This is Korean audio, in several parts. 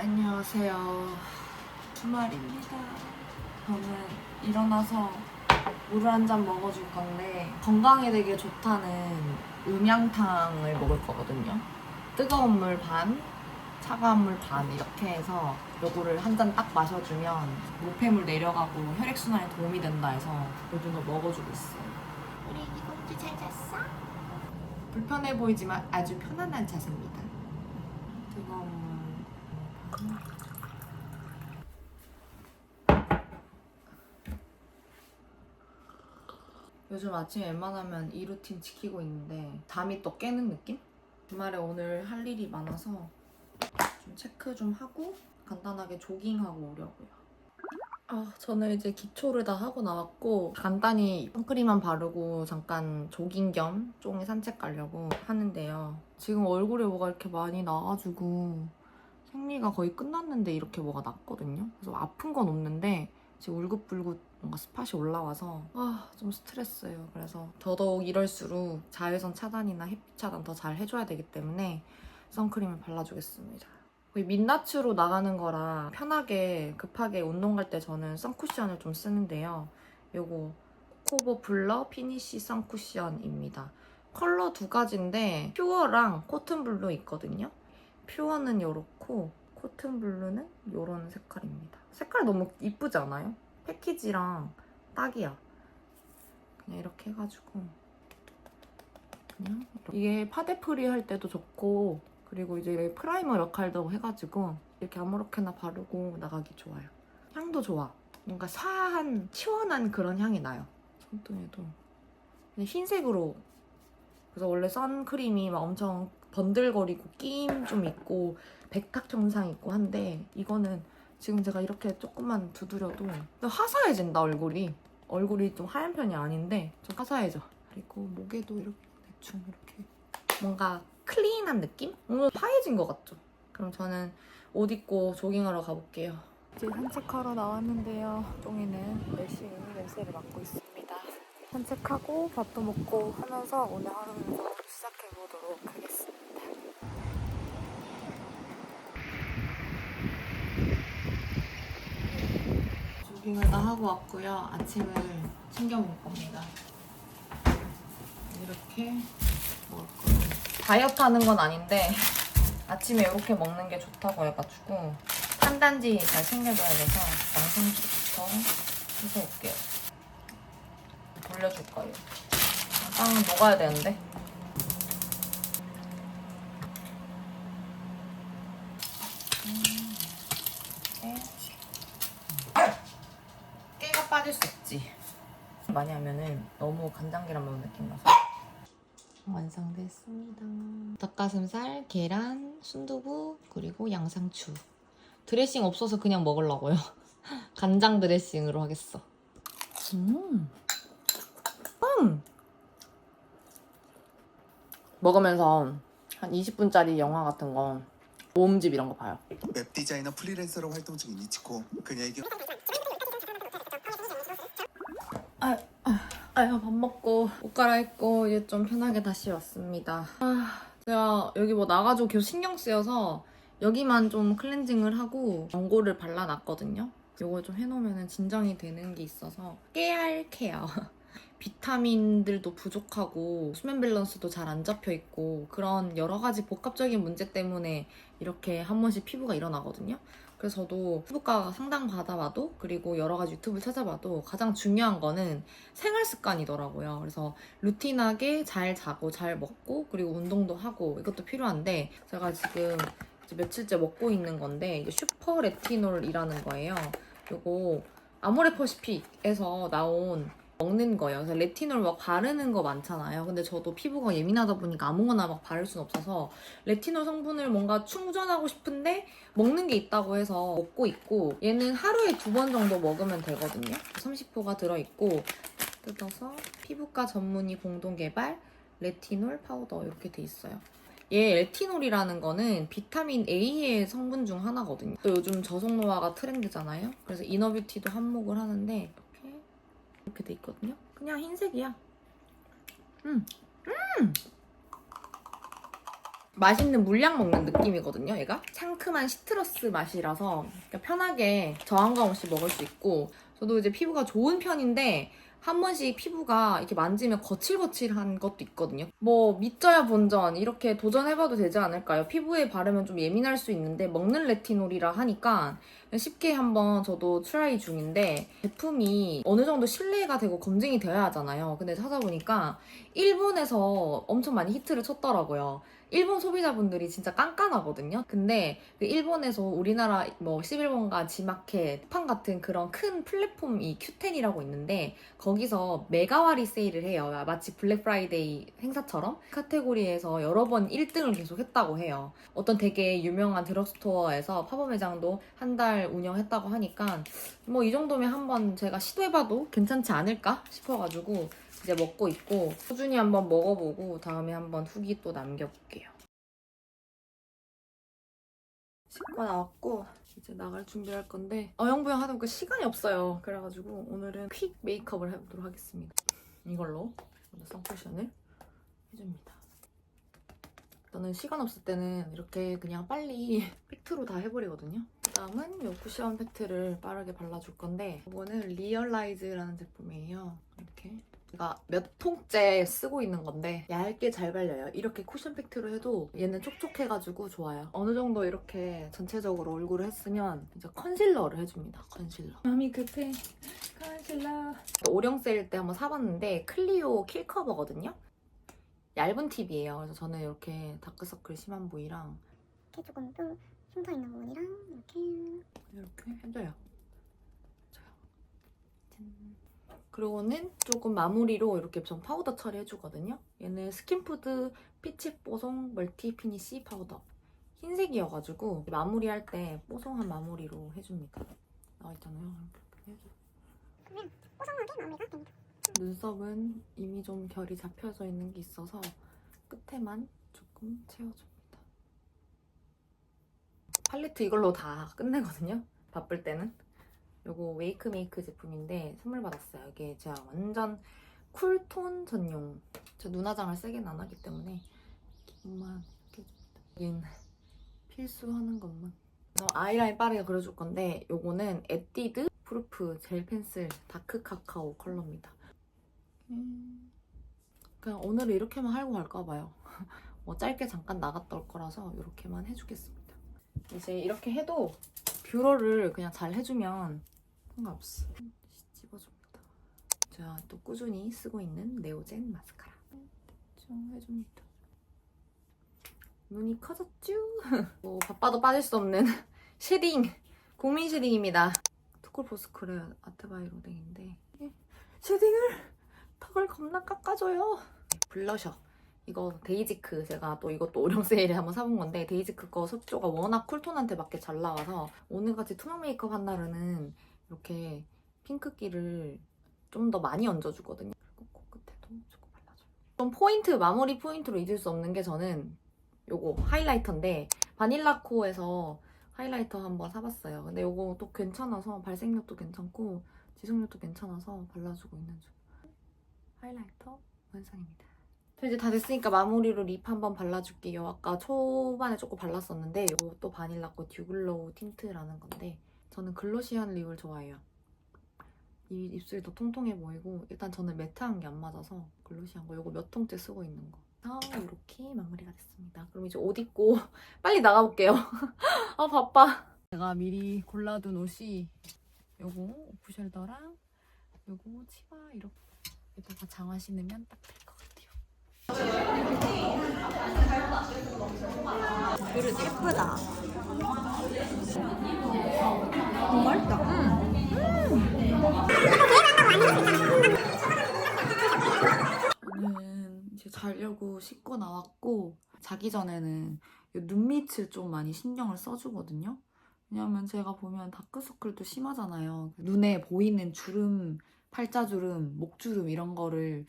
안녕하세요. 주말입니다. 저는 일어나서 물을 한 잔 먹어줄 건데 건강에 되게 좋다는 음양탕을 먹을 거거든요. 뜨거운 물 반, 차가운 물 반 이렇게 해서 요거를 한 잔 딱 마셔주면 노폐물 내려가고 혈액순환에 도움이 된다 해서 요즘 거 먹어주고 있어요. 우리 이 공주 잘 잤어? 불편해 보이지만 아주 편안한 자세입니다. 뜨거운 물 반. 요즘 아침에 웬만하면 이 루틴 지키고 있는데 잠이 또 깨는 느낌? 주말에 오늘 할 일이 많아서 좀 체크 좀 하고 간단하게 조깅하고 오려고요. 아, 저는 이제 기초를 다 하고 나왔고 간단히 선크림만 바르고 잠깐 조깅 겸 쫑이 산책 가려고 하는데요. 지금 얼굴에 뭐가 이렇게 많이 나가지고 생리가 거의 끝났는데 이렇게 뭐가 났거든요. 그래서 아픈 건 없는데 지금 울긋불긋 뭔가 스팟이 올라와서 아 좀 스트레스예요. 그래서 더더욱 이럴수록 자외선 차단이나 햇빛 차단 더 잘 해줘야 되기 때문에 선크림을 발라주겠습니다. 거의 민낯으로 나가는 거라 편하게 급하게 운동 갈 때 저는 선쿠션을 좀 쓰는데요. 요거 코보 블러 피니쉬 선쿠션입니다. 컬러 두 가지인데 퓨어랑 코튼 블루 있거든요. 퓨어는 요렇고 코튼 블루는 요런 색깔입니다. 색깔 너무 이쁘지 않아요? 패키지랑 딱이야. 그냥 이렇게 해가지고 그냥 이렇게. 이게 파데프리 할 때도 좋고 그리고 이제 프라이머 역할도 해가지고 이렇게 아무렇게나 바르고 나가기 좋아요. 향도 좋아. 뭔가 사한 시원한 그런 향이 나요. 손등에도 흰색으로 그래서 원래 선크림이 막 엄청 번들거리고 끼임 좀 있고 백탁 현상 있고 한데 이거는 지금 제가 이렇게 조금만 두드려도 화사해진다 얼굴이. 얼굴이 좀 하얀 편이 아닌데 좀 화사해져. 그리고 목에도 이렇게 대충 이렇게 뭔가 클린한 느낌? 오늘 파해진 것 같죠? 그럼 저는 옷 입고 조깅하러 가볼게요. 이제 산책하러 나왔는데요. 쫑이는 열심히 냄새를 맡고 있습니다. 산책하고 밥도 먹고 하면서 오늘 하루를 시작해보도록 하겠습니다 조깅을 다 하고 왔고요. 아침을 챙겨 먹을 겁니다. 이렇게 먹을 거예요. 다이어트 하는 건 아닌데 아침에 이렇게 먹는 게 좋다고 해가지고 탄단지 잘 챙겨줘야 돼서 양상추부터 해서 올게요. 돌려줄 거예요. 빵은 녹아야 되는데. 음, 네. 깨가 빠질 수 있지. 많이 하면은 너무 간장계란 먹는 느낌 나서. 완성됐습니다. 닭가슴살, 계란, 순두부, 그리고 양상추. 드레싱 없어서 그냥 먹으려고요. 간장 드레싱으로 하겠어. 음. 음. 먹으면서 한 20분짜리 영화 같은 거 모음집 이런 거 봐요. 웹 디자이너 프리랜서로 활동 중인 이치코 그녀에게 아유 밥 먹고 옷 갈아입고 이제 좀 편하게 다시 왔습니다. 아 제가 여기 뭐 나가지고 계속 신경 쓰여서 여기만 좀 클렌징을 하고 연고를 발라놨거든요. 요거 좀 해놓으면 진정이 되는 게 있어서 깨알 케어. 비타민들도 부족하고 수면 밸런스도 잘 안 잡혀 있고 그런 여러 가지 복합적인 문제 때문에 이렇게 한 번씩 피부가 일어나거든요. 그래서 저도 피부과 상담 받아봐도 그리고 여러 가지 유튜브 찾아봐도 가장 중요한 거는 생활 습관이더라고요. 그래서 루틴하게 잘 자고 잘 먹고 그리고 운동도 하고 이것도 필요한데 제가 지금 며칠째 먹고 있는 건데 이게 슈퍼 레티놀이라는 거예요. 요거 아모레퍼시픽에서 나온 먹는 거예요. 그래서 레티놀 막 바르는 거 많잖아요. 근데 저도 피부가 예민하다 보니까 아무거나 막 바를 순 없어서 레티놀 성분을 뭔가 충전하고 싶은데 먹는 게 있다고 해서 먹고 있고 얘는 하루에 두 번 정도 먹으면 되거든요. 30호가 들어있고 뜯어서 피부과 전문의 공동 개발 레티놀 파우더 이렇게 돼 있어요. 얘 레티놀이라는 거는 비타민 A의 성분 중 하나거든요. 또 요즘 저속 노화가 트렌드잖아요. 그래서 이너뷰티도 한몫을 하는데 이렇게 돼 있거든요. 그냥 흰색이야. 음, 음. 맛있는 물량 먹는 느낌이거든요, 얘가. 상큼한 시트러스 맛이라서 그러니까 편하게 저항감 없이 먹을 수 있고 저도 이제 피부가 좋은 편인데 한 번씩 피부가 이렇게 만지면 거칠거칠한 것도 있거든요. 뭐 믿져야 본전 이렇게 도전해봐도 되지 않을까요? 피부에 바르면 좀 예민할 수 있는데 먹는 레티놀이라 하니까 쉽게 한번 저도 트라이 중인데 제품이 어느 정도 신뢰가 되고 검증이 되어야 하잖아요. 근데 찾아보니까 일본에서 엄청 많이 히트를 쳤더라고요. 일본 소비자분들이 진짜 깐깐하거든요. 근데 그 일본에서 우리나라 뭐 11번가 지마켓, 판 같은 그런 큰 플랫폼이 큐텐이라고 있는데 거기서 메가와리 세일을 해요. 마치 블랙 프라이데이 행사처럼 카테고리에서 여러 번 1등을 계속 했다고 해요. 어떤 되게 유명한 드럭스토어에서 팝업 매장도 한 달 운영했다고 하니까 뭐 이 정도면 한번 제가 시도해봐도 괜찮지 않을까 싶어가지고 이제 먹고 있고 꾸준히 한번 먹어보고 다음에 한번 후기 또 남겨볼게요. 씻고 나왔고 이제 나갈 준비할 건데 어영부영 하다 보니까 시간이 없어요. 그래가지고 오늘은 퀵 메이크업을 해보도록 하겠습니다. 이걸로 선쿠션을 해줍니다. 저는 시간 없을 때는 이렇게 그냥 빨리 팩트로 다 해버리거든요. 그 다음은 이 쿠션 팩트를 빠르게 발라줄 건데 이거는 리얼라이즈라는 제품이에요. 이렇게 제가 몇 통째 쓰고 있는 건데 얇게 잘 발려요. 이렇게 쿠션 팩트로 해도 얘는 촉촉해가지고 좋아요. 어느 정도 이렇게 전체적으로 얼굴을 했으면 이제 컨실러를 해줍니다. 컨실러. 마음이 급해. 컨실러. 오령 세일 때 한번 사봤는데 클리오 킬 커버거든요. 얇은 팁이에요. 그래서 저는 이렇게 다크서클 심한 부위랑 이렇게 조금 또 흉터 있는 부분이랑 이렇게 이렇게 해줘요. 자, 짠. 그리고는 조금 마무리로 이렇게 전 파우더 처리해주거든요. 얘는 스킨푸드 피치 뽀송 멀티 피니시 파우더. 흰색이어가지고 마무리할 때 뽀송한 마무리로 해줍니다. 마무리가 됩니다. 눈썹은 이미 좀 결이 잡혀져 있는 게 있어서 끝에만 조금 채워줍니다. 팔레트 이걸로 다 끝내거든요. 바쁠 때는. 요거 웨이크메이크 제품인데 선물 받았어요. 이게 제가 완전 쿨톤 전용. 저 눈화장을 세게는 안 하기 때문에 기본만 이렇게 필수하는 것만. 그래서 아이라인 빠르게 그려줄 건데 요거는 에뛰드 프루프 젤 펜슬 다크 카카오 컬러입니다. 음, 그냥 오늘은 이렇게만 하고 갈까 봐요. 뭐 짧게 잠깐 나갔다 올 거라서 이렇게만 해주겠습니다. 이제 이렇게 해도 뷰러를 그냥 잘 해주면 상관없어. 찝어줍니다. 제가 또 꾸준히 쓰고 있는 네오젠 마스카라. 좀 해줍니다. 눈이 커졌쥬? 뭐 바빠도 빠질 수 없는 쉐딩! 국민 쉐딩입니다. 투쿨포스쿨의 아트바이 로댕인데 쉐딩을 턱을 겁나 깎아줘요. 블러셔. 이거 데이지크 제가 또 이것도 오령 세일에 한번 사본 건데 데이지크 거 섭조가 워낙 쿨톤한테 맞게 잘 나와서 오늘같이 투명 메이크업 한 날은 이렇게 핑크기를 좀 더 많이 얹어주거든요. 그리고 코끝에도 조금 발라줘요. 좀 포인트, 마무리 포인트로 잊을 수 없는 게 저는 요거 하이라이터인데 바닐라코에서 하이라이터 한번 사봤어요. 근데 요거 또 괜찮아서 발색력도 괜찮고 지속력도 괜찮아서 발라주고 있는 중. 하이라이터 완성입니다. 자, 이제 다 됐으니까 마무리로 립 한번 발라줄게요. 아까 초반에 조금 발랐었는데 이것도 바닐라코 듀글로우 틴트라는 건데 저는 글로시한 립을 좋아해요. 이 입술이 더 통통해 보이고 일단 저는 매트한 게 안 맞아서 글로시한 거 이거 몇 통째 쓰고 있는 거. 아 이렇게 마무리가 됐습니다. 그럼 이제 옷 입고 빨리 나가볼게요. 아 바빠. 제가 미리 골라둔 옷이 요거 오프숄더랑 요거 치마 이렇게 여기다가 장화 신으면 딱 될 것 같아요. 그릇 예쁘다. 맛있다. 저는 이제 자려고 씻고 나왔고 자기 전에는 이 눈밑을 좀 많이 신경을 써주거든요. 왜냐면 제가 보면 다크서클도 심하잖아요. 눈에 보이는 주름, 팔자주름, 목주름 이런 거를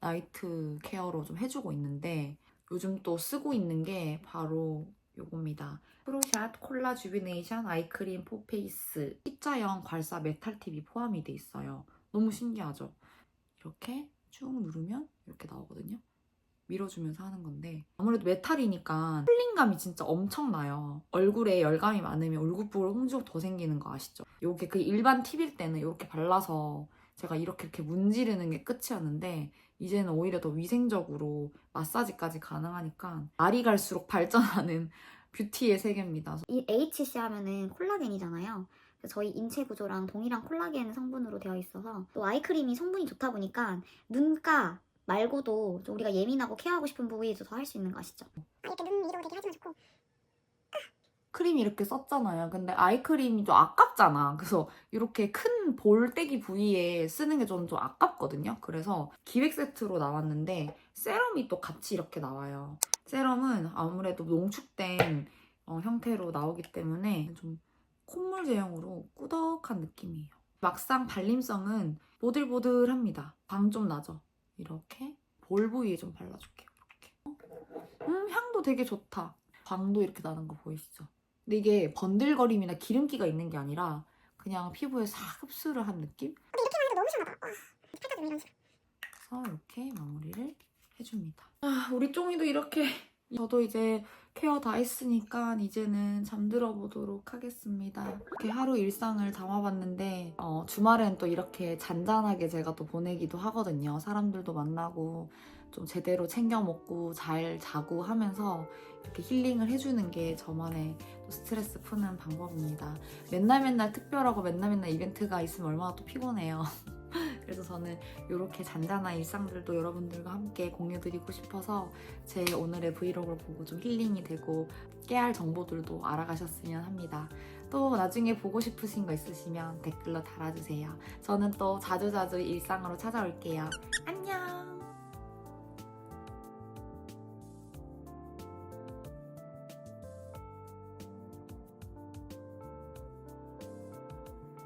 나이트 케어로 좀 해주고 있는데 요즘 또 쓰고 있는 게 바로 요겁니다. 프로샷 콜라 주비네이션 아이크림 포페이스 C자형 괄사 메탈 팁이 포함이 돼 있어요. 너무 신기하죠? 이렇게 쭉 누르면 이렇게 나오거든요. 밀어주면서 하는 건데 아무래도 메탈이니까 쿨링감이 진짜 엄청나요. 얼굴에 열감이 많으면 얼굴부을 홍조 더 생기는 거 아시죠? 요게 그 일반 팁일 때는 이렇게 발라서 제가 이렇게 이렇게 문지르는 게 끝이었는데 이제는 오히려 더 위생적으로 마사지까지 가능하니까 날이 갈수록 발전하는 뷰티의 세계입니다. 이 HC 하면은 콜라겐이잖아요. 그래서 저희 인체 구조랑 동일한 콜라겐 성분으로 되어 있어서 또 아이크림이 성분이 좋다 보니까 눈가 말고도 좀 우리가 예민하고 케어하고 싶은 부위에도 더 할 수 있는 거 아시죠? 아, 이렇게 눈 위로 되게 하지만 좋고 크림 이렇게 썼잖아요. 근데 아이크림이 좀 아깝잖아. 그래서 이렇게 큰 볼때기 부위에 쓰는 게 저는 좀 아깝거든요. 그래서 기획 세트로 나왔는데 세럼이 또 같이 이렇게 나와요. 세럼은 아무래도 농축된 어, 형태로 나오기 때문에 좀 콧물 제형으로 꾸덕한 느낌이에요. 막상 발림성은 보들보들합니다. 광좀 나죠? 이렇게 볼 부위에 좀 발라줄게요. 이렇게. 음, 향도 되게 좋다. 광도 이렇게 나는 거 보이시죠? 근데 이게 번들거림이나 기름기가 있는 게 아니라 그냥 피부에 싹 흡수를 한 느낌? 근데 이렇게만 해도 너무 시원하다 와 살짝 왜 이런 식으로 그래서 이렇게 마무리를 해줍니다. 아, 우리 쫑이도 이렇게 저도 이제 케어 다 했으니까 이제는 잠들어 보도록 하겠습니다. 이렇게 하루 일상을 담아봤는데 어, 주말엔 또 이렇게 잔잔하게 제가 또 보내기도 하거든요. 사람들도 만나고 좀 제대로 챙겨 먹고 잘 자고 하면서 이렇게 힐링을 해주는 게 저만의 또 스트레스 푸는 방법입니다. 맨날 맨날 특별하고 맨날 맨날 이벤트가 있으면 얼마나 또 피곤해요. 그래서 저는 이렇게 잔잔한 일상들도 여러분들과 함께 공유드리고 싶어서 제 오늘의 브이로그를 보고 좀 힐링이 되고 깨알 정보들도 알아가셨으면 합니다. 또 나중에 보고 싶으신 거 있으시면 댓글로 달아주세요. 저는 또 자주자주 일상으로 찾아올게요. 안녕!